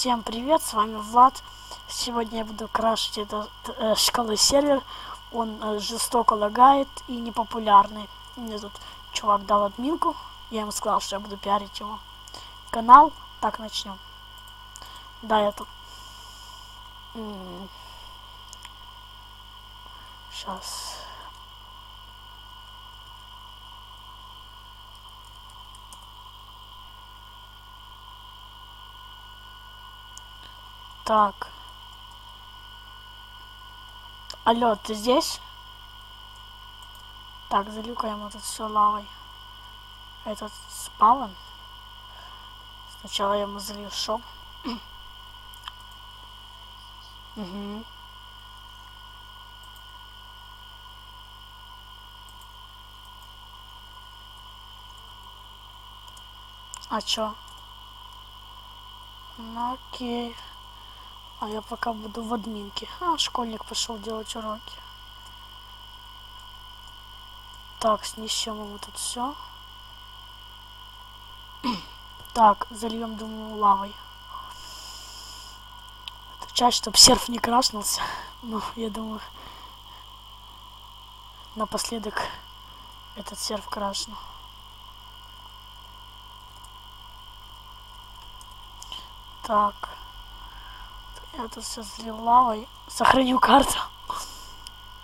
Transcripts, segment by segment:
Всем привет, с вами Влад. Сегодня я буду крашить этот э, шкалы сервер. Он э, жестоко лагает и непопулярный. Мне тут чувак дал админку. Я ему сказал, что я буду пиарить его канал. Так, начнем. Да, я тут... Сейчас... Так. Алло, ты здесь? Так, залью-ка ему тут все лавой. Этот спавн. Сначала я ему залью шоп. угу. А чё? Ну окей. А я пока буду в админке. А, школьник пошел делать уроки. Так, снесем ему тут все. так, зальем, думаю, лавой. Отвечать, чтобы серф не крашнулся. Ну, я думаю, напоследок этот серф крашнул. Так. Тут все залил лавой. Сохраню карту.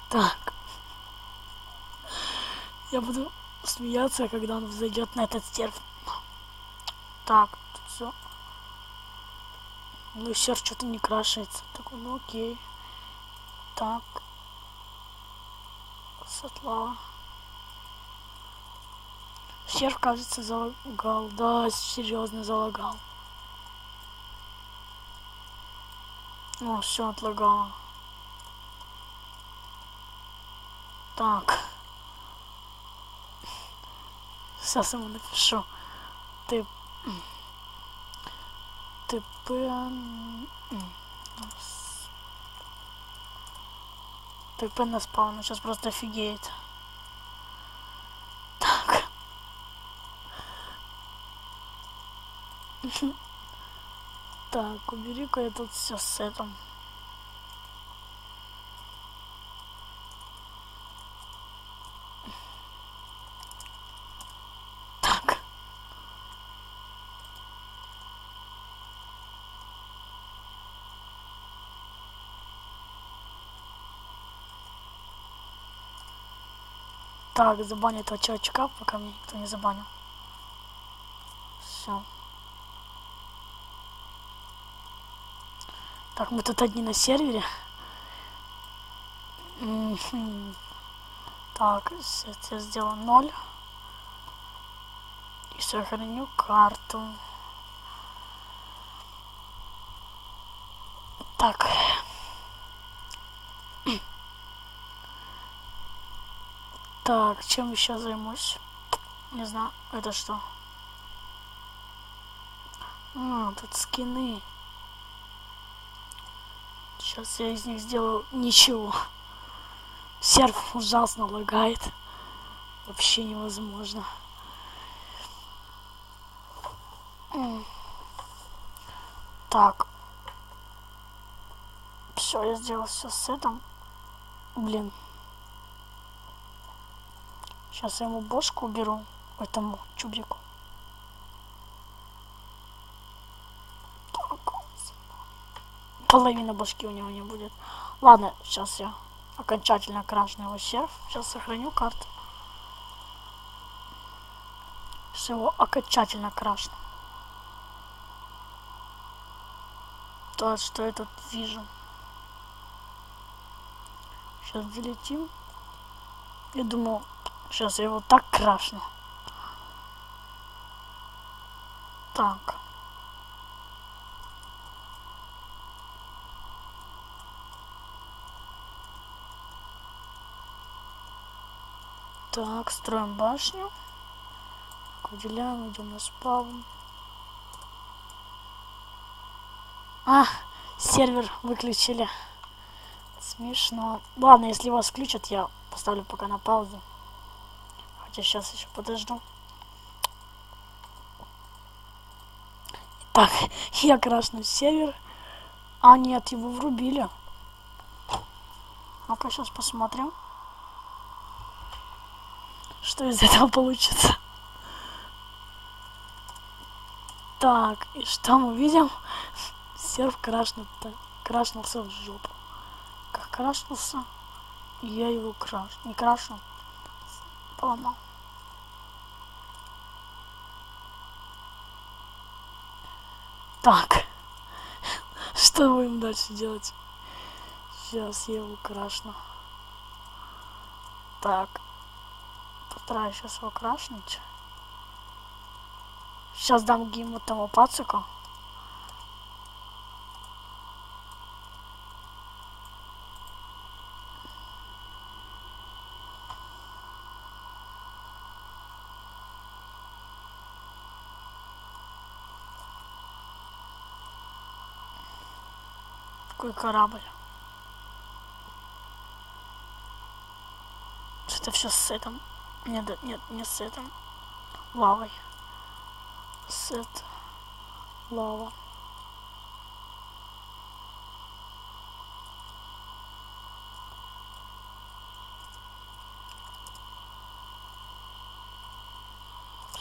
Так. Я буду смеяться, когда он зайдет на этот стерв. Так, тут все. Ну, серф что-то не крашается. Такой, ну окей. Так. Светлава. Серф, кажется, залагал. Да, серьезно залагал. Ну, все отлагало. Так. Сейчас ему напишу. Ты... Ты... ТП на спаун, сейчас просто офигеет. Так. Так, убери-ка я тут все с этим. Так. Так, забаню этого чувачка, пока мне никто не забанил. Все. Так, мы тут одни на сервере. Так, сейчас я сделаю 0. И сохраню карту. Так. Так, чем еще займусь? Не знаю, это что? А, тут скины. Сейчас я из них сделаю ничего. Серф ужасно лагает. Вообще невозможно. Так. Все, я сделал все с этим. Блин. Сейчас я ему бошку уберу, этому чубрику. Половина башки у него не будет. Ладно, сейчас я окончательно крашну его серф. Сейчас сохраню карту. Сейчас его окончательно крашну. То, что я тут вижу. Сейчас залетим. Я думал, сейчас я его так крашну. Так. Так, строим башню. Выделяем, идем на спаун. А, сервер выключили. Смешно. Ладно, если вас включат, я поставлю пока на паузу. Хотя сейчас еще подожду. Так, я крашну сервер. А, нет, его врубили. Ну-ка, сейчас посмотрим. Что из этого получится. Так, и что мы видим? Серв крашнут, крашнулся в жопу. Как крашнулся, я его краш. Не крашу, поломал. Так. Что будем дальше делать? Сейчас я его крашну. Так. Постараюсь сейчас его крашнуть. Сейчас дам гиму тому пацику. Какой корабль? Что-то все с этим. Нет, нет, не с этим. Лавой. Сет. Лава.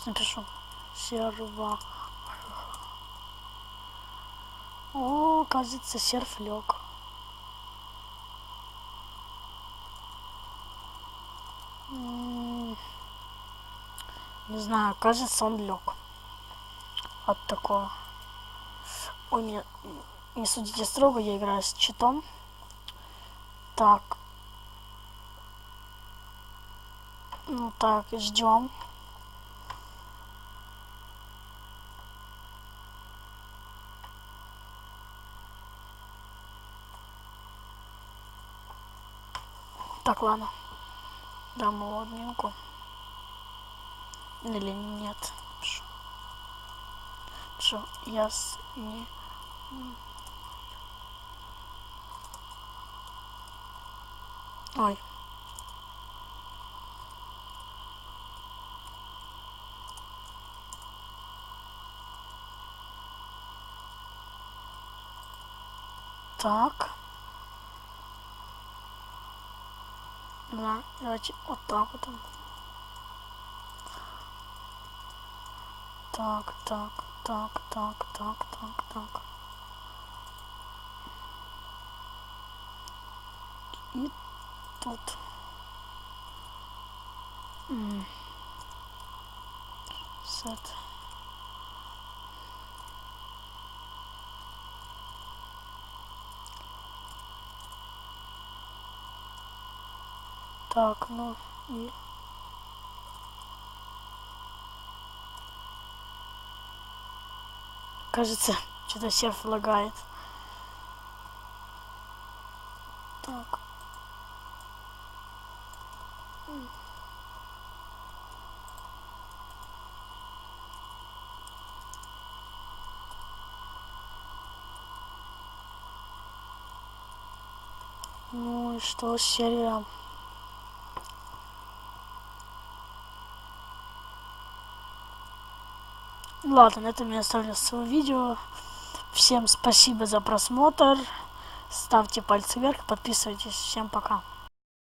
напишу серва о, кажется, серф лег. Знаю, кажется, он лег. От такого. Ой, не, не судите строго, я играю с читом. Так. Ну так, ждем. Так, ладно. Дам его админку. Или нет. Что? Я с... не... Ой. Так. Да, давайте вот так вот. Так, так, так, так, так, так, так. И тут. Сет. Так, ну и... Кажется, что-то серф лагает. Так. Ну и что, серия? Ладно, на этом я оставлю свое видео. Всем спасибо за просмотр. Ставьте пальцы вверх, подписывайтесь. Всем пока.